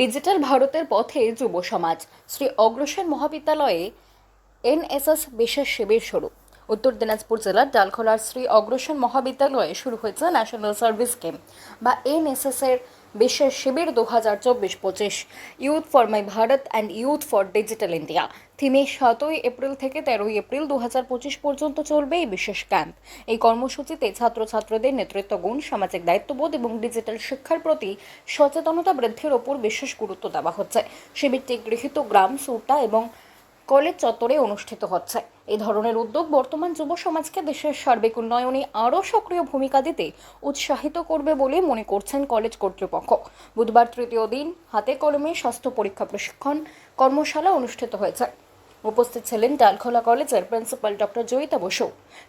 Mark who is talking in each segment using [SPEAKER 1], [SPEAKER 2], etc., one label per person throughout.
[SPEAKER 1] Digital ভারতের পথে যুব সমাজ। শ্রী অগ্রসেন মহাবিদ্যালয়ে এনএসএস বিশেষ শিবির শুরু। উত্তর দিনাজপুর জেলার ডালখোলার শ্রী অগ্রসেন মহাবিদ্যালয়ে শুরু হয়েছে ন্যাশনাল সার্ভিস স্কিম বা এনএসএস এর বিশেষ শিবির দু হাজার চব্বিশ পঁচিশ। Youth for my Bharat and youth for digital India থিমে সাতই এপ্রিল থেকে তেরোই এপ্রিল দু হাজার পঁচিশ পর্যন্ত চলবে এই বিশেষ ক্যাম্প। এই কর্মসূচিতে ছাত্রছাত্রীদের নেতৃত্ব, গুণ, সামাজিক দায়িত্ববোধ এবং ডিজিটাল শিক্ষার প্রতি সচেতনতা বৃদ্ধির ওপর বিশেষ গুরুত্ব দেওয়া হচ্ছে। শিবিরটি গৃহীত গ্রাম, সুরটা এবং কলেজ চত্বরে অনুষ্ঠিত হচ্ছে। এই ধরনের উদ্যোগ বর্তমান যুব সমাজকে দেশের সার্বিক উন্নয়নে আরও সক্রিয় ভূমিকা দিতে উৎসাহিত করবে বলে মনে করছেন কলেজ কর্তৃপক্ষ। বুধবার তৃতীয় দিন হাতে কলমে স্বাস্থ্য পরীক্ষা প্রশিক্ষণ কর্মশালা অনুষ্ঠিত হয়েছে। উপস্থিত ছিলেন ডালখোলা কলেজের principal doctor Joyita Basu,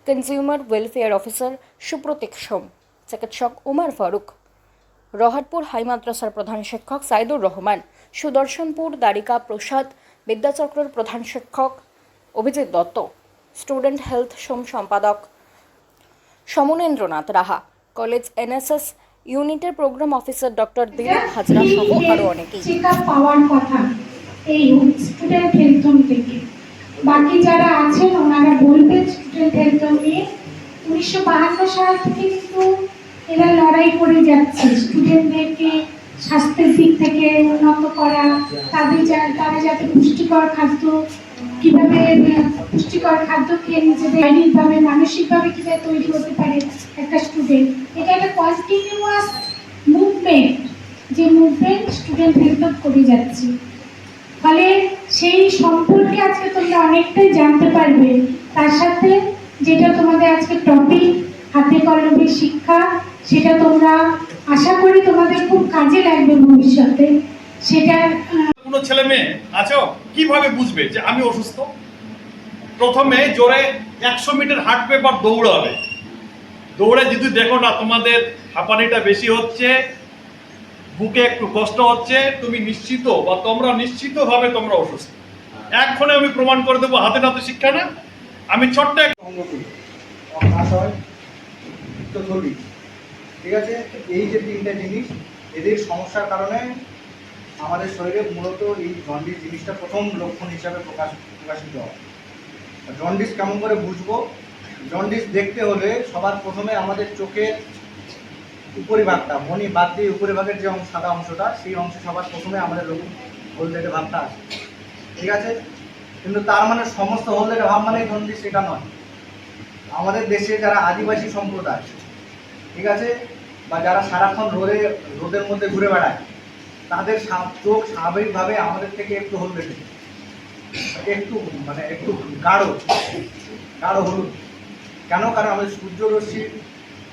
[SPEAKER 1] consumer welfare officer Supratik Som, চিকিৎসক উমার ফারুক, রহাটপুর হাই মাদ্রাসার প্রধান শিক্ষক সাইদুর রহমান, সুদর্শনপুর দ্বারিকা প্রসাদ বিদ্যাচক্রের প্রধান শিক্ষক অভিজিৎ দত্ত, স্টুডেন্ট হেলথ সোম সম্পাদক সমনেন্দ্রনাথ রাহা, কলেজ এনএসএস ইউনিটের program officer doctor Dilip Hazra সহ আরও অনেকেই।
[SPEAKER 2] পাওয়ার কথা, এই স্টুডেন্ট হেলথ থেকে। বাকি যারা আছেন, ওনারা বলবেন স্টুডেন্ট হেলথ নিয়ে উনিশশো বাহান্ন সাল থেকে কিন্তু এরা লড়াই করে যাচ্ছে। স্টুডেন্টদেরকে স্বাস্থ্যের দিক থেকে উন্নত করা, তাদের যা- তারা যাতে পুষ্টিকর খাদ্য, কীভাবে পুষ্টিকর খাদ্য খেয়ে নিজেদের শারীরিকভাবে মানসিকভাবে কীভাবে তৈরি হতে পারে একটা স্টুডেন্ট এটা একটা কন্টিনিউয়াস মুভমেন্ট যে মুভমেন্ট স্টুডেন্ট হেল্প করে যাচ্ছে। ফলে সেই সম্পর্কে আজকে তোমরা অনেকটাই জানতে পারবে। তার সাথে যেটা তোমাদের আজকে টপিক হাতে কলমে শিক্ষা, সেটা তোমরা আশা করি তোমাদের খুব কাজে লাগবে ভবিষ্যতে। সেটা
[SPEAKER 3] কোনো ছেলে মেয়ে আছো? কীভাবে বুঝবে যে আমি অসুস্থ? প্রথমে জোরে একশো মিটার হাঁটবে বা দৌড়াবে। দৌড়ে যদি দেখো না তোমাদের হাঁপানিটা বেশি হচ্ছে, বুকে একটু কষ্ট হচ্ছে, তুমি নিশ্চিত বা তোমরা নিশ্চিত ভাবে তোমরা অসুস্থ। এক্ষণে আমি প্রমাণ করে দেবো, হাতে নাতে শিক্ষা না? আমি ছোট্ট এক
[SPEAKER 4] ঠিক আছে? এই যে তিনটে জিনিস, এদের সমস্যার কারণে আমাদের শরীরে মূলত এই জন্ডিস জিনিসটা প্রথম লক্ষণ হিসাবে প্রকাশ, প্রকাশিত হয়। জন্ডিস কেমন করে বুঝব? জন্ডিস দেখতে হলে সবার প্রথমে আমাদের চোখের উপরিভাগটা, মনি বাদ দিয়ে উপরিভাগের যে অংশ, সাদা অংশটা, সেই অংশে সবার প্রথমে আমাদের রোগ হলদেটে ভাবটা আসে। ঠিক আছে? কিন্তু তার মানে সমস্ত হলদেটে ভাব মানে জন্ডিস সেটা নয়। আমাদের দেশে যারা আদিবাসী সম্প্রদায়, ঠিক আছে? বা যারা সারাক্ষণ রোদে, রোদের মধ্যে ঘুরে বেড়ায় তাদের চোখ স্বাভাবিকভাবে আমাদের থেকে একটু হলদেটে একটু মানে একটু গাঢ় গাঢ় হলুদ। কেন? কারণ আমাদের সূর্যরশ্মি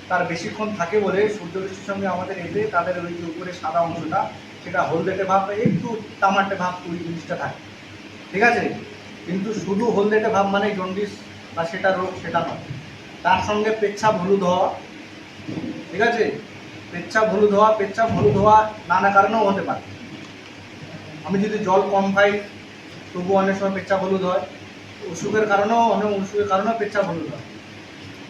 [SPEAKER 4] তার বেশিক্ষণ থাকে বলে সূর্যরশ্মির সঙ্গে আমাদের এতে তাদের ওই যে উপরে সাদা অংশটা, সেটা হলদেটে ভাব, একটু তামাটে ভাব ওই জিনিসটা থাকে। ঠিক আছে? কিন্তু শুধু হলদেটে ভাব মানে জন্ডিস বা সেটা রোগ, সেটা নয়। তার সঙ্গে পেচ্ছাপ হলুদ হওয়া। ঠিক আছে? পেচ্ছাপ হলুদ হওয়া পেচ্ছাপ হলুদ হওয়া নানা কারণেও হতে পারে। আমি যদি জল কম খাই তবু অনেক সময় পেচ্ছাপ হলুদ হয় অসুখের কারণেও, অনেক অসুখের কারণেও পেচ্ছাপ হলুদ হয়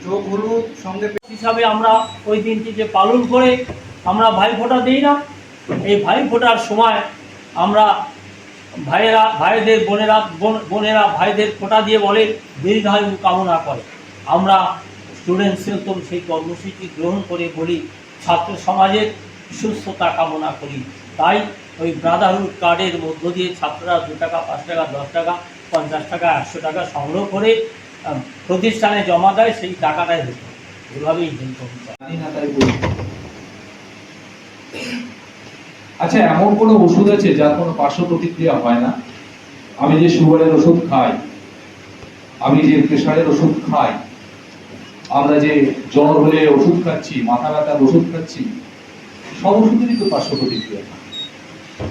[SPEAKER 4] চোখ হলুদ, সঙ্গে
[SPEAKER 5] হিসাবে আমরা ওই দিনটিকে পালন করে আমরা ভাই ফোঁটা দিই না, এই ভাই ফোঁটার সময় আমরা ভাইয়েরা, ভাইদের বোনেরা, বোন- বোনেরা ভাইদের ফোঁটা দিয়ে বলে, দীর্ঘায়ু কামনা করে। আমরা স্টুডেন্ট সেলতম সেই কর্মসূচি গ্রহণ করে বলি ছাত্র সমাজের সুস্থতা কামনা করি। তাই ওই ব্রাদারহুড কার্ডের মধ্য দিয়ে ছাত্ররা দু টাকা, পাঁচ টাকা, দশ টাকা, পঞ্চাশ টাকা, একশো টাকা সংগ্রহ করে প্রতিষ্ঠানে জমা দেয়, সেই টাকাটাই হতো। এভাবেই
[SPEAKER 6] বলি। আচ্ছা এমন কোনো ওষুধ আছে যার কোনো পার্শ্ব প্রতিক্রিয়া হয় না? আমি যে সুগারের ওষুধ খাই, আমি যে প্রেশারের ওষুধ খাই আমরা যে জ্বর হলে ওষুধ খাচ্ছি, মাথা ব্যথার ওষুধ খাচ্ছি, সব ওষুধেরই তো পার্শ্ব প্রতিক্রিয়া।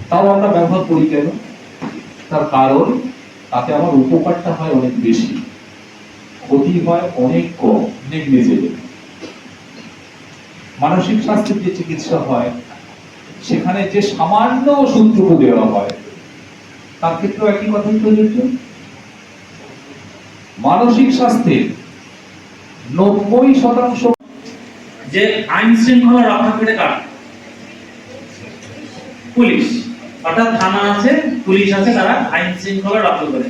[SPEAKER 6] তাও আমরা ব্যবহার করি কেন? তার কারণ, তাতে আমার উপকারটা হয় অনেক বেশি। ক্ষতি হয় অনেক কম নেগলিজেবল মানসিক স্বাস্থ্যের যে চিকিৎসা হয়, সেখানে যে সামান্য ওষুধটুকু দেওয়া হয়, তার ক্ষেত্রেও একই কথাই প্রযোজ্য। মানসিক স্বাস্থ্যের নব্বই শতাংশ।
[SPEAKER 7] যে আইন শৃঙ্খলা রক্ষা করে কার? পুলিশ।
[SPEAKER 5] অর্থাৎ থানা আছে, পুলিশ আছে, তারা আইন শৃঙ্খলা রক্ষা করে।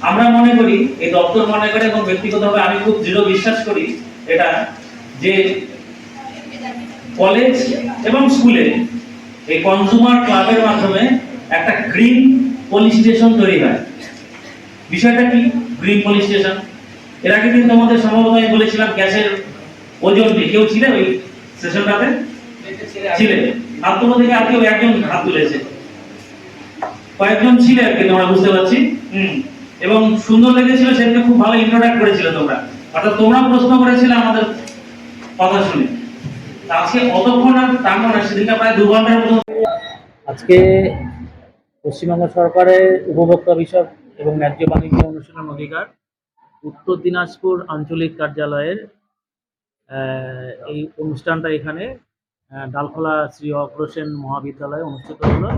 [SPEAKER 5] আমরা মনে করি, এই দপ্তর মনে করে এবং ব্যক্তিগতভাবে আমি খুব দৃঢ় বিশ্বাস করি, এটা যে কলেজ এবং স্কুলে এই কনজিউমার ক্লাবের মাধ্যমে একটা গ্রিন পুলিশ স্টেশন তৈরি হয়। বিষয়টা কি? গ্রিন পুলিশ স্টেশন এর আগে কিন্তু আমাদের সম্ভবত আমি বলেছিলাম গ্যাসের ওজনটি কেউ ছিল ওই সেশনটাতে? ছিলেন তুলো থেকে আর কেউ একজন হাত তুলেছে। কয়েকজন ছিলে কিন্তু আমরা বুঝতে পারছি। হুম। এবং সুন্দর লেগেছিল সেদিকে খুব ভালো ইন্ট্রোডাক্ট করেছিল তোমরা। অর্থাৎ তোমরা প্রশ্ন করেছিলে আমাদের কথা শুনে। আজকে অতক্ষণ আর টানবো না সেদিনটা প্রায় দু ঘণ্টার মতো।
[SPEAKER 7] আজকে পশ্চিমবঙ্গ সরকারের উপভোক্তা বিষয়ক এবং ন্যায্য বাণিজ্য অনুশীলন অধিকার উত্তর দিনাজপুর আঞ্চলিক কার্যালয়ের এই অনুষ্ঠানটা এখানে ডালখোলা শ্রী অগ্রসেন মহাবিদ্যালয়ে অনুষ্ঠিত হলো।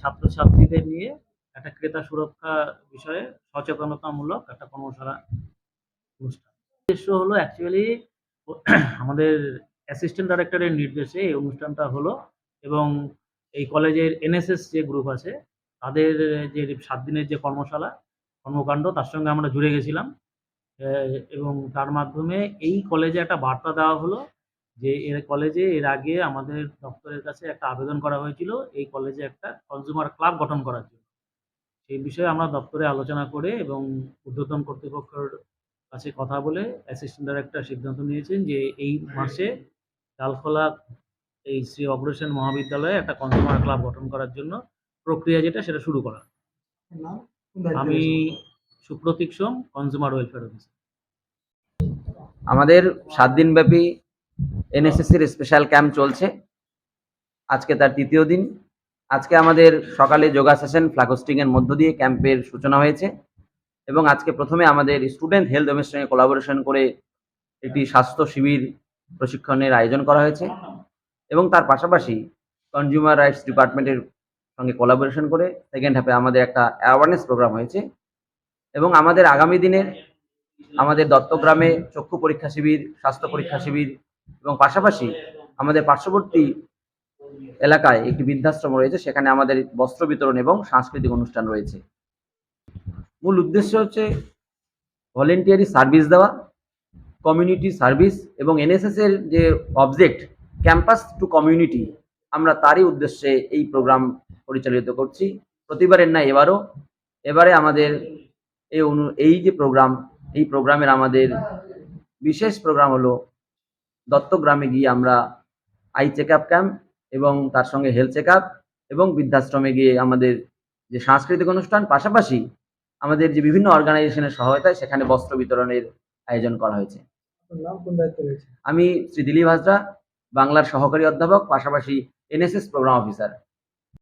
[SPEAKER 7] ছাত্রছাত্রীদের নিয়ে একটা ক্রেতা সুরক্ষা বিষয়ে সচেতনতামূলক একটা কর্মশালা অনুষ্ঠান। উদ্দেশ্য হলো অ্যাকচুয়ালি আমাদের অ্যাসিস্ট্যান্ট ডাইরেক্টরের নির্দেশে এই অনুষ্ঠানটা হলো এবং এই কলেজের এনএসএস যে গ্রুপ আছে, তাদের যে সাত দিনের যে কর্মশালা, কর্মকাণ্ড, তার সঙ্গে আমরা জুড়ে গেছিলাম। এবং তার মাধ্যমে এই কলেজে একটা বার্তা দেওয়া হলো যে এর কলেজে এর আগে আমাদের দপ্তরের কাছে একটা আবেদন করা হয়েছিল এই কলেজে একটা কনজিউমার ক্লাব গঠন করার জন্য। সেই বিষয়ে আমরা দপ্তরে আলোচনা করে এবং ঊর্ধ্বতন কর্তৃপক্ষের কাছে কথা বলে অ্যাসিস্ট্যান্ট ডাইরেক্টর সিদ্ধান্ত নিয়েছেন যে এই মাসে ডালখোলা এই শ্রী অগ্রসেন মহাবিদ্যালয়ে একটা কনজিউমার ক্লাব গঠন করার জন্য প্রক্রিয়া যেটা সেটা শুরু করা। আমি Supratik Som consumer welfare officer
[SPEAKER 8] আমাদের সাত দিনব্যাপী এনএসএসসির স্পেশাল ক্যাম্প চলছে। আজকে তার তৃতীয় দিন। আজকে আমাদের সকালে যোগা সেশন ফ্ল্যাগোস্টিং এর মধ্য দিয়ে ক্যাম্পের সূচনা হয়েছে এবং আজকে প্রথমে আমাদের স্টুডেন্ট হেলথ হোমের সঙ্গে কোলাবোরেশন করে একটি স্বাস্থ্য শিবির প্রশিক্ষণের আয়োজন করা হয়েছে এবং তার পাশাপাশি কনজিউমার রাইটস ডিপার্টমেন্টের সঙ্গে কোলাবোরেশন করে সেকেন্ড হাফে আমাদের একটা অ্যাওয়ারনেস প্রোগ্রাম হয়েছে। এবং আমাদের আগামী দিনের আমাদের দত্তগ্রামে চক্ষু পরীক্ষা শিবির, স্বাস্থ্য পরীক্ষা শিবির এবং পাশাপাশি আমাদের পার্শ্ববর্তী এলাকায় একটি বৃদ্ধাশ্রম রয়েছে, সেখানে আমাদের বস্ত্র বিতরণ এবং সাংস্কৃতিক অনুষ্ঠান রয়েছে। মূল উদ্দেশ্য হচ্ছে ভলেন্টিয়ারি সার্ভিস দেওয়া কমিউনিটি সার্ভিস এবং এনএসএস এর যে অবজেক্ট ক্যাম্পাস টু কমিউনিটি আমরা তারই উদ্দেশ্যে এই প্রোগ্রাম পরিচালিত করছি। প্রতিবারের না এবারও, এবারে আমাদের এই অনু এই যে প্রোগ্রাম এই প্রোগ্রামের আমাদের বিশেষ প্রোগ্রাম হলো দত্তগ্রামে গিয়ে আমরা আই চেক আপ ক্যাম্প এবং তার সঙ্গে হেলথ চেক আপ এবং বৃদ্ধাশ্রমে গিয়ে আমাদের যে সাংস্কৃতিক অনুষ্ঠান পাশাপাশি আমাদের যে বিভিন্ন অর্গানাইজেশনের সহায়তায় সেখানে বস্ত্র বিতরণের আয়োজন করা হয়েছে। আমি শ্রী দিলীপ হাজরা বাংলার সহকারী অধ্যাপক পাশাপাশি এনএসএস প্রোগ্রাম অফিসার